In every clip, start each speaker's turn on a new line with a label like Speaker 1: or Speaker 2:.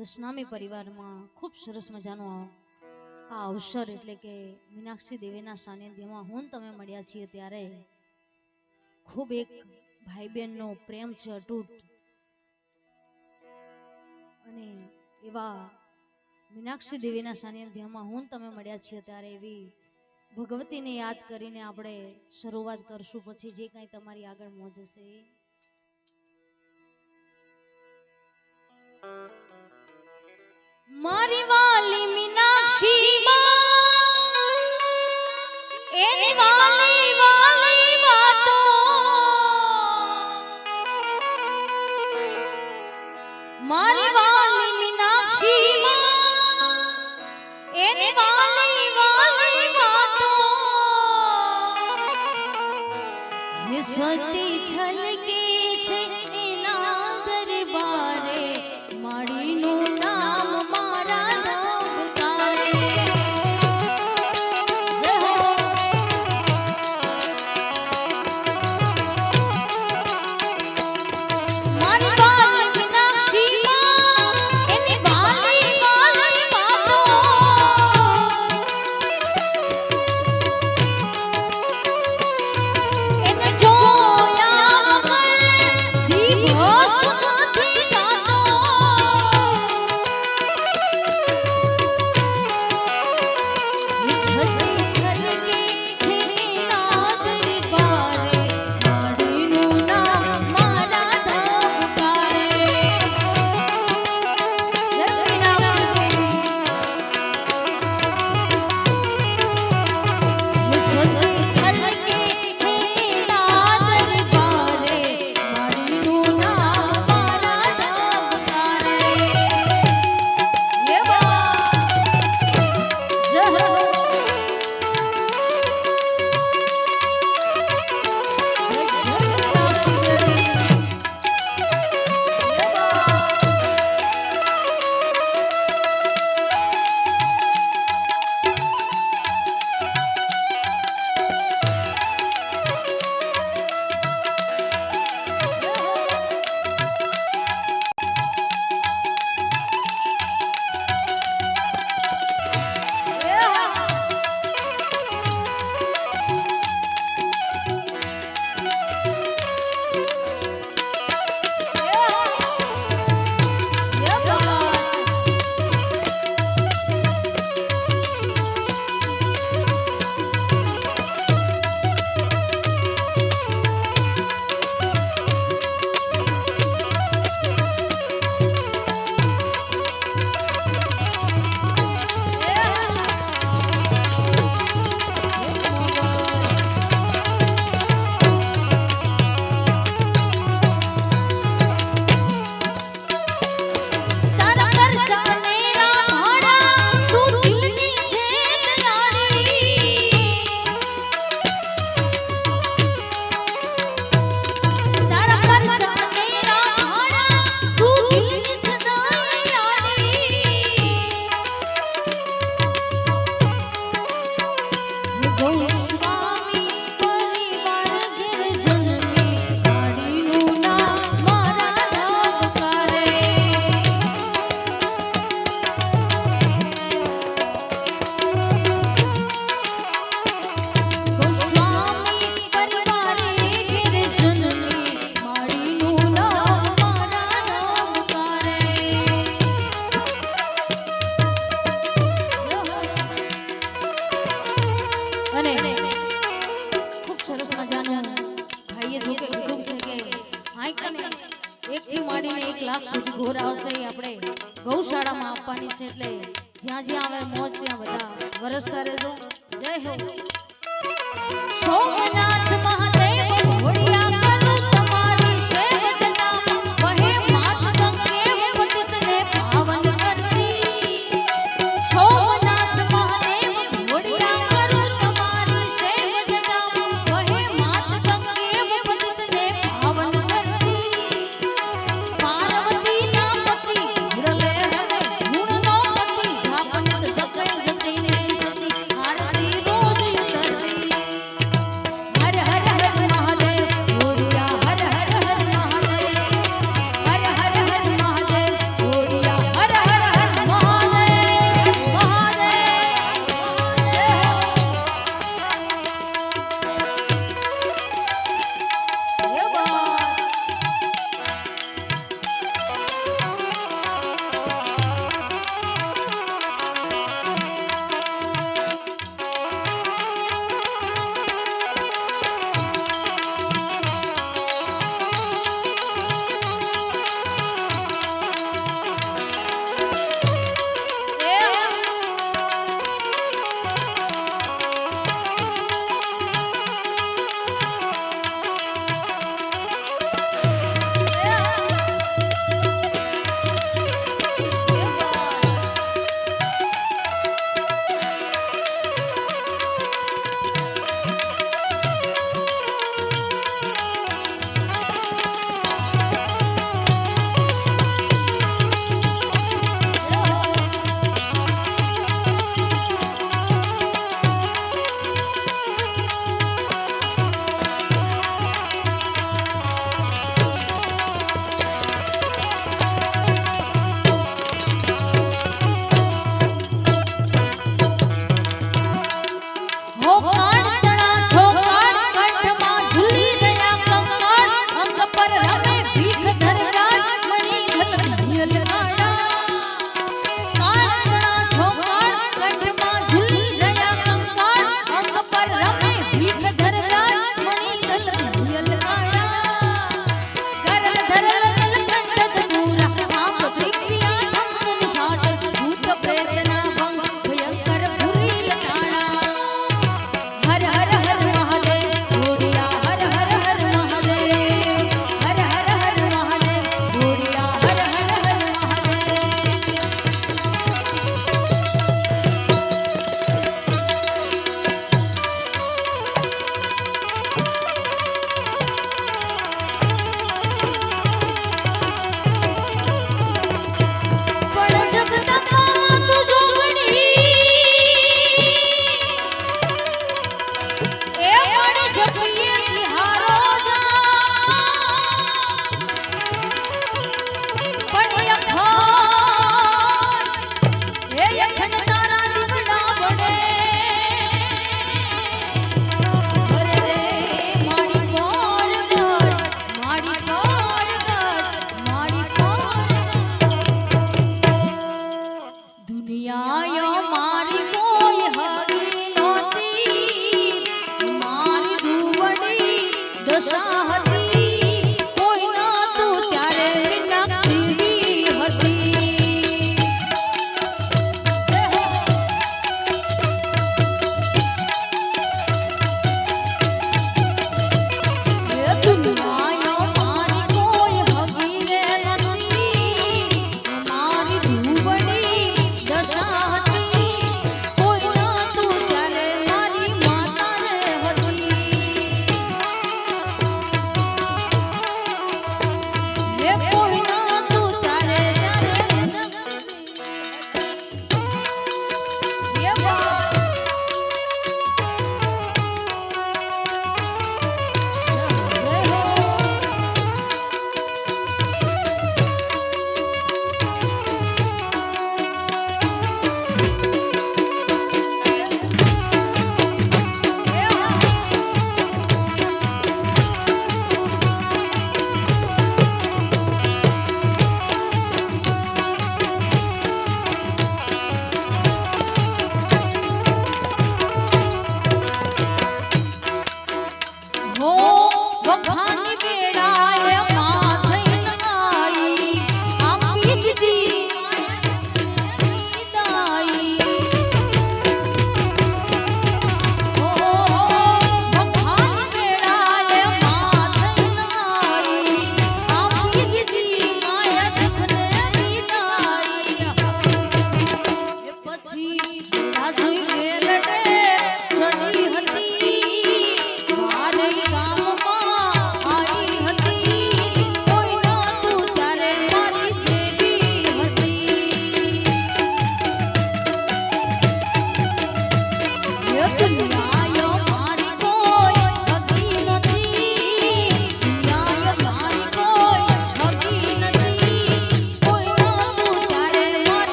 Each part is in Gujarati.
Speaker 1: દશનામી પરિવારમાં ખૂબ સરસ મજાનો આ અવસર એટલે કે મીનાક્ષી દેવીના સાનિધ્યમાં હું તમે મળ્યા છીએ ત્યારે ખૂબ એક ભાઈ બહેનનો પ્રેમ છે અટૂટ અને એવા મીનાક્ષી દેવીના સાનિધ્યમાં હું તમે મળ્યા છીએ ત્યારે એવી ભગવતીને યાદ કરીને આપણે શરૂઆત કરશું, પછી જે કાંઈ તમારી આગળ મોજ હશે એ. મારી વાલી મીનાક્ષી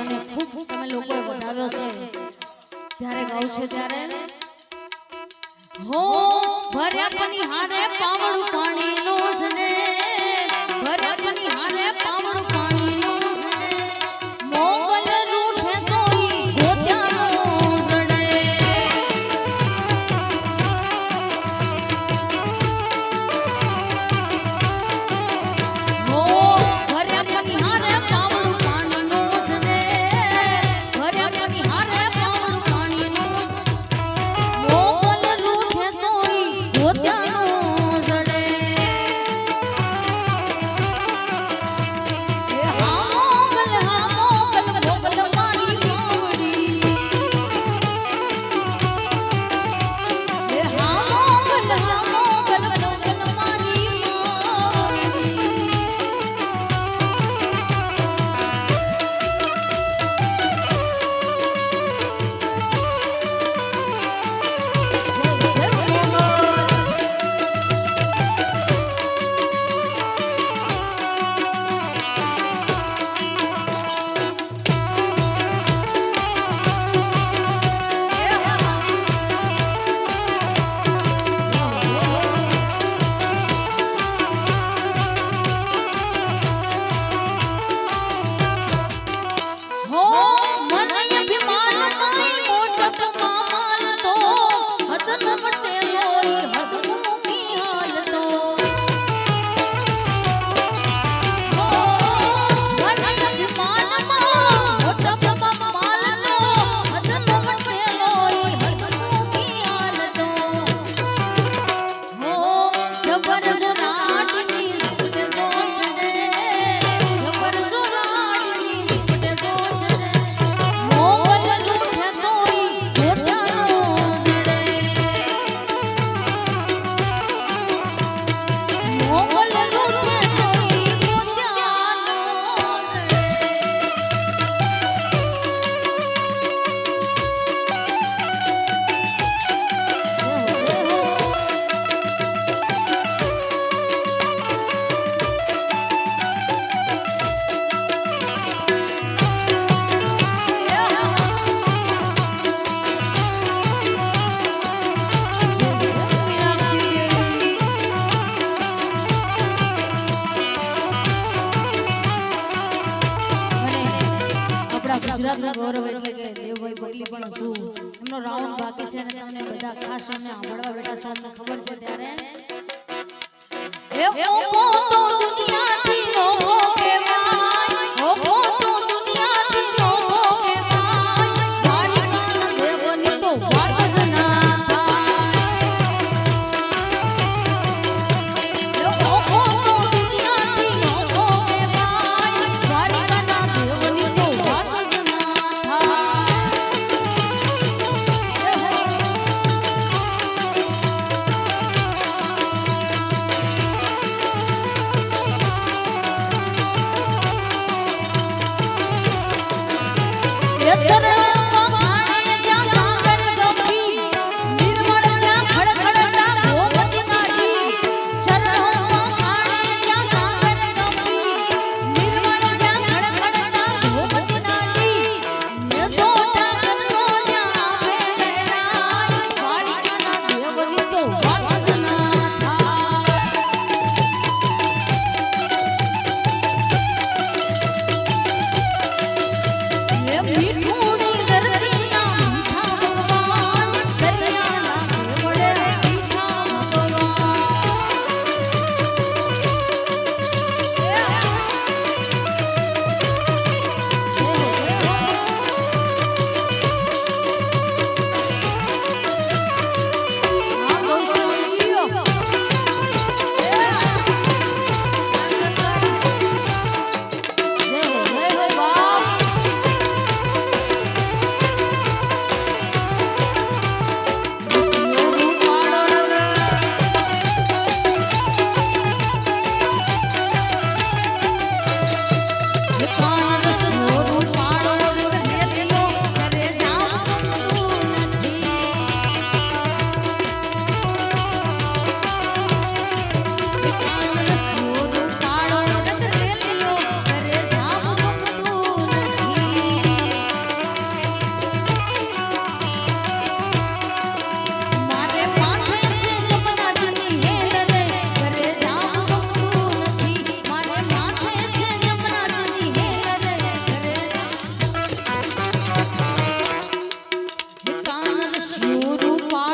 Speaker 1: અને ખૂબ તમે લોકો વધાવ્યો છે. ત્યારે ગાઉં છે ત્યારે હો ભર્યા પણ હારે પાવડું પાણી નો. જને આખા ગુજરાતનું ગૌરવ એટલે કે દેવભાઈ પગલી પણ છું. એમનો રાઉન્ડ બાકી છે અને તમને બધા ખાસ અમને સાંભળવા બેઠા છો અમને ખબર છે ત્યારે. એ હું દુનિયાથી મોહ 如如花。